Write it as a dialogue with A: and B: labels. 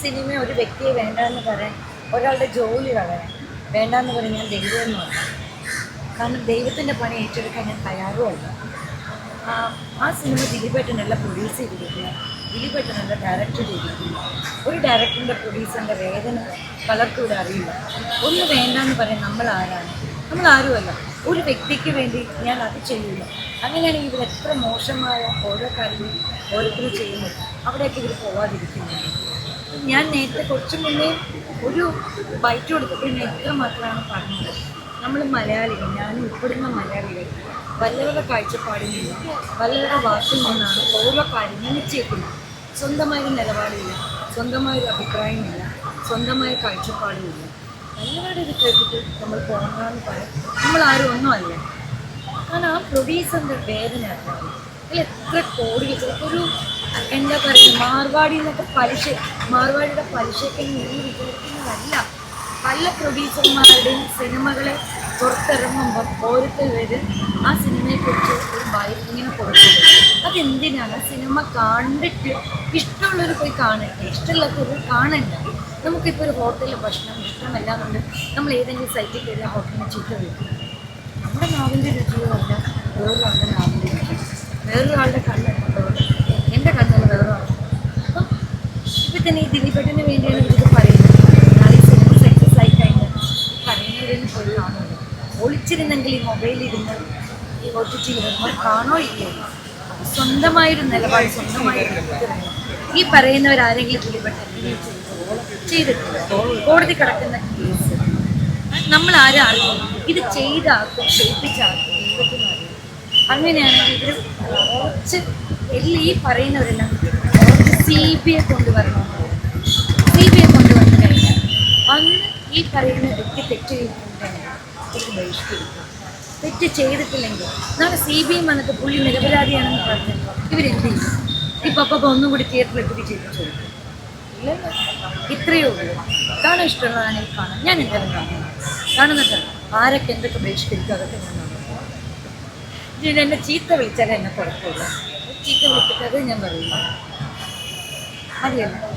A: Cinema ഒരു വ്യക്തിയെ വേണ്ടെന്ന് പറയാൻ ഒരാളുടെ ജോലി കളയാൻ വേണ്ടെന്ന് പറയാൻ ഞാൻ ദൈവമൊന്നുമല്ല കാരണം ദൈവത്തിന്റെ പണി ഏറ്റെടുക്കാൻ ഞാൻ തയ്യാറുമല്ല. ആ, സിനിമ ദിലീപേട്ടനല്ല പ്രൊഡ്യൂസ് ചെയ്തിരിക്കുക. ദിലീപേട്ടനല്ല ഡയറക്ടർ ചെയ്തിരിക്കുക. ഒരു ഡയറക്ടറിന്റെ പ്രൊഡ്യൂസറിന്റെ വേദന പലർക്കും ഇവിടെ അറിയില്ല. ഒന്ന് വേണ്ടെന്ന് പറയാൻ നമ്മൾ ആരാണ് നമ്മൾ ആരുമല്ല ഒരു വ്യക്തിക്ക് വേണ്ടി ഞാൻ അത് ചെയ്യില്ല അങ്ങനെയാണെങ്കിൽ ഇവർ എത്ര മോശമായ ഓരോ കാര്യങ്ങളും ഓരോരുത്തരും ചെയ്യുന്നത് അവിടെയൊക്കെ ഇവർ പോവാതിരിക്കുന്നത് ഞാൻ നേരത്തെ കുറച്ചു മുന്നേ ഒരു ബൈറ്റ് കൊടുത്തപ്പോൾ ഞാൻ എത്ര മാത്രമാണ് പറഞ്ഞത്? നമ്മൾ മലയാളികൾ ഞാൻ ഉൾപ്പെടുന്ന മലയാളികൾ വല്ലവരുടെ കാഴ്ചപ്പാടിൽ നിന്നും വല്ലവരുടെ വാക്കിൽ നിന്നാണ് ഓരോ കാര്യങ്ങൾ നിശ്ചയിക്കുന്നത്. സ്വന്തമായൊരു നിലപാടില്ല സ്വന്തമായൊരു അഭിപ്രായമില്ല സ്വന്തമായ കാഴ്ചപ്പാടുമില്ല വല്ലവരുടെ ഇത് കേട്ടിട്ട് നമ്മൾ പോകണമെന്ന് പറയും. നമ്മൾ ആരും ഒന്നുമല്ല. കാരണം ആ പ്രൊഡ്യൂസറിന്റെ വേദന അല്ല? എത്ര ചിലപ്പോൾ ഒരു എന്താ പറയുക മാർവാടി എന്നൊക്കെ പലിശ മാർവാടിയുടെ പലിശയ്ക്ക് നീ വിചാരിക്കുന്നതല്ല പല പ്രൊഡ്യൂസർമാരുടെയും സിനിമകളെ പുറത്തിറങ്ങുമ്പോൾ ഓരോരുത്തർ ആ സിനിമയെക്കുറിച്ച് ഒരു ബൈക്ക് ഇങ്ങനെ കൊടുക്കുന്നത് അതെന്തിനാണ്? സിനിമ കണ്ടിട്ട് ഇഷ്ടമുള്ളവർ പോയി കാണട്ടെ. ഇഷ്ടമുള്ളവർ കാണണ്ട. നമുക്കിപ്പോൾ ഒരു ഹോട്ടലിൽ ഭക്ഷണം ഇഷ്ടമല്ല എന്നുണ്ട്. നമ്മൾ ഏതെങ്കിലും സൈറ്റിൽ കയറി ആ ഹോട്ടലിന് ചീത്ത വയ്ക്കും നമ്മുടെ നാവിന്റെ രുചിയോ അല്ല വേറൊരാളുടെ നാവിന്റെ രുചി. വേറൊരാളുടെ കണ്ണെടുത്തത് ഇപ്പം തന്നെ ഈ ദിലീപേട്ടന് വേണ്ടിയാണ് ഇത് പറയുന്നത്. സക്സസ് ആയി കഴിഞ്ഞാൽ പറയുന്നവരെന്ന് പോയി കാണുമല്ലോ ഒളിച്ചിരുന്നെങ്കിൽ ഈ മൊബൈലിരുന്ന് ഈ ഒ ടി ടി കാണോ ഇല്ലേ സ്വന്തമായൊരു നിലപാട് സ്വന്തമായൊരു. ഈ പറയുന്നവരാരെങ്കിലും ദിലീപേട്ടൻ ചെയ്തിട്ടില്ല കോടതി കിടക്കുന്ന കേസ്. നമ്മൾ ആരാണ് ഇത് ചെയ്താക്കും ചെയ്യിപ്പിച്ചാക്കും അങ്ങനെയാണെങ്കിൽ ഇവർ കുറച്ച് എല്ലാം ഈ പറയുന്നവരെല്ലാം സി ബി ഐ കൊണ്ടുവരണം. സി ബി ഐ കൊണ്ടുവന്നു കഴിഞ്ഞാൽ അന്ന് ഈ പറയുന്ന വ്യക്തി തെറ്റ് ചെയ്തിട്ടുണ്ടെങ്കിൽ ഇത് ബഹിഷ്കരിക്കും. തെറ്റ് ചെയ്തിട്ടില്ലെങ്കിൽ നാളെ സി ബി ഐ വന്നിട്ട് പുള്ളി നിരപരാധിയാണെന്ന് പറഞ്ഞ് ഇവരെന്ത് ചെയ്യും? ഈ പപ്പ ഒന്നും കൂടി തിയേറ്ററിൽ ചെയ്യിപ്പിച്ചു ചോദിക്കും. ഇത്രയേ ഉള്ളൂ. കാണാൻ ഇഷ്ടമുള്ളതാണെങ്കിൽ കാണാം ഞാൻ എന്തായാലും കാണും. കാണുന്നുണ്ട് ആരൊക്കെ എന്തൊക്കെ ബഹിഷ്കരിക്കും അതൊക്കെ ഞാൻ ഇത് എന്നെ ചീത്ത വിളിച്ചാലേ എന്നെ കുഴപ്പമില്ല ചീത്ത വിളിച്ചിട്ട് അത് ഞാൻ പറയില്ല. മതിയല്ലോ